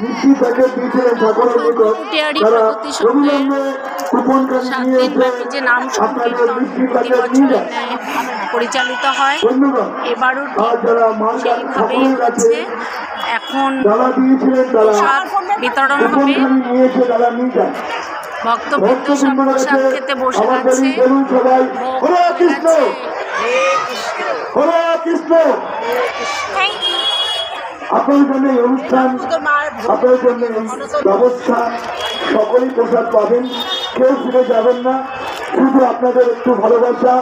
মিষ্টি প্যাকেট দিয়েছিলেন ঠাকুরের নিকট তারা অবিলম্বে কুপন কার্ড নিয়ে দিন এসে ব্যাপী যে নাম আপনাদের মিষ্টি প্যাকেট নিয়ে যান পরিচালিত হয় এবারও আর যারা মার ঠাকুরের কাছে হচ্ছে। এখন যারা দিয়েছিলেন তারা বিতরণ হবে। তারা নিয়ে যান ভক্তবৃন্দ সব প্রসাদ খেতে বসে হরে কৃষ্ণ! হরে কৃষ্ণ। আপনার জন্য এই অনুষ্ঠান আপনার জন্য এই ব্যবস্থা সকলেই প্রসাদ পাবেন। কেউ ফিরে যাবেন না। শুধু আপনাদের একটু ভালোবাসা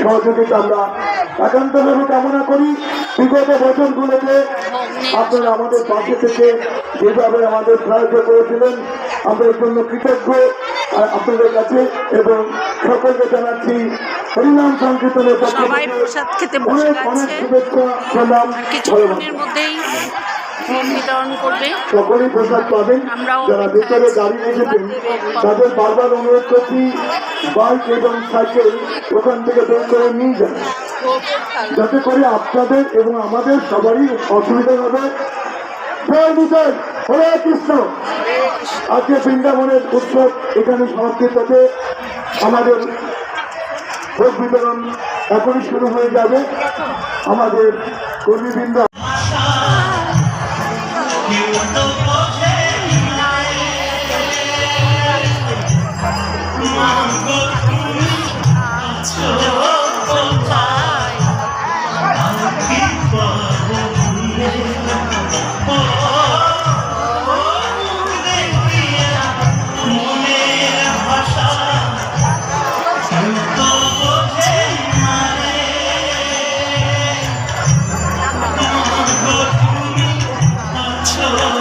সহযোগিতা আমরা একান্তভাবে কামনা করি। বিগত বছরগুলোতে আপনারা আমাদের পাশে থেকে যেভাবে আমাদের সাহায্য করেছিলেন আমরা এর জন্য কৃতজ্ঞ। আপনাদের কাছে এবং সকলকে জানাচ্ছি হরিনাম সংকীর্তনের পক্ষ থেকে অনেক অনেক শুভেচ্ছা প্রণাম ভালোবাসা ভোগ বিতরণ করবে। সকলেই প্রসাদ পাবেন। যারা ভেতরে গাড়ি রেখেছেন তাদের বারবার অনুরোধ করছি বাইক এবং সাইকেল ওখান থেকে বের করে নিয়ে যান। যাতে করে আপনাদের এবং আমাদের সবারই অসুবিধা হবে হরে কৃষ্ণ। আজকে বৃন্দাবনের উৎসব এখানে সাথে আমাদের ভোগ বিতরণ এখনই শুরু হয়ে যাবে। আমাদের কর্মীবৃন্দ 감사합니다.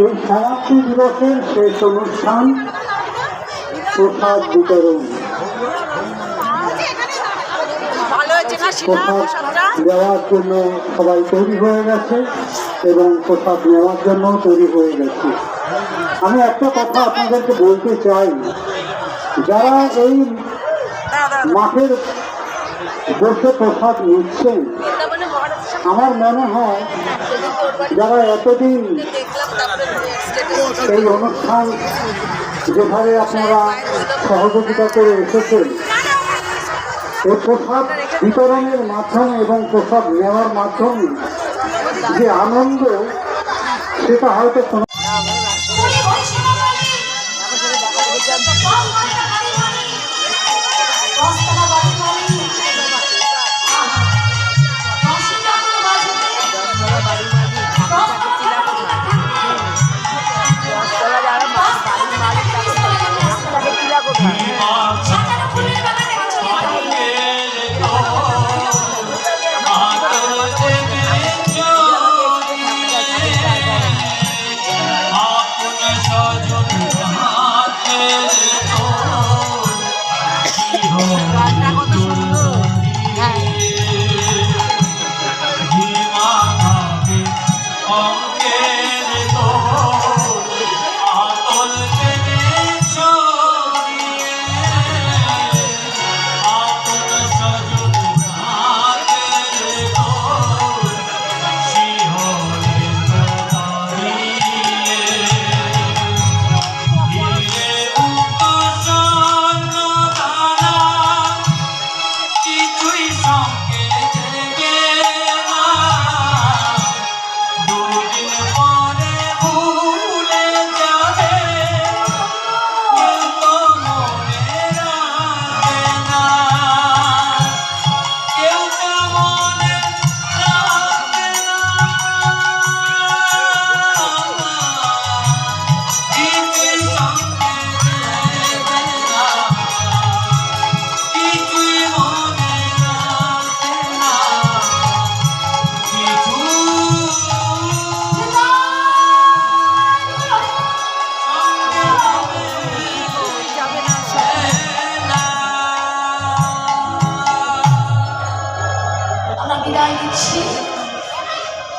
এই সমাপ্তি দিবসের শেষ অনুষ্ঠান প্রসাদ বিতরণ। প্রসাদ দেওয়ার জন্য সবাই তৈরি হয়ে গেছে এবং প্রসাদ নেওয়ার জন্য তৈরি হয়ে গেছে। আমি একটা কথা আপনাদেরকে বলতে চাই যারা এই মাঠের বসে প্রসাদ নিচ্ছেন আমার মনে হয় যারা এতদিন এই অনুষ্ঠান যেভাবে আপনারা সহযোগিতা করে এসেছেন এই প্রসাদ বিতরণের মাধ্যমে এবং প্রসাদ নেওয়ার মাধ্যমে যে আনন্দ সেটা হয়তো বাসটা কত সুন্দর। হ্যাঁ।